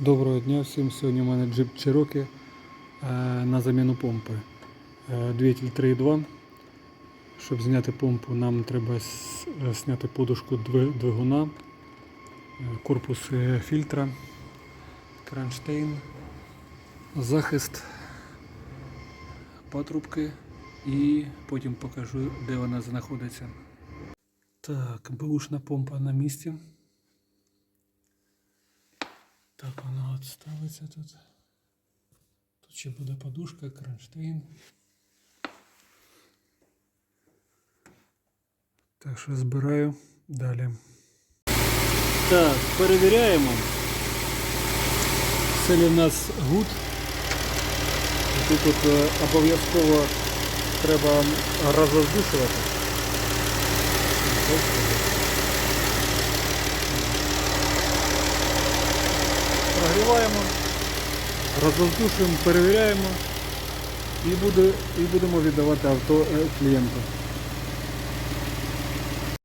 Доброго дня всім. Сьогодні у мене джип Cherokee е, на заміну помпи. Е, Двигатель 3.2. Щоб зняти помпу, нам треба е, зняти подушку двигуна, корпус фільтра, кронштейн, захист патрубки і потім покажу, де вона знаходиться. Так, бушна помпа на місці. Так, вона от ставиться тут. Тут ще буде подушка, кронштейн. Так що збираю далі. Так, перевіряємо. Все ли в нас гуд. Тут е, обов'язково треба розвоздушувати. Прогріваємо, розвоздушуємо, перевіряємо і будемо віддавати авто е, клієнту.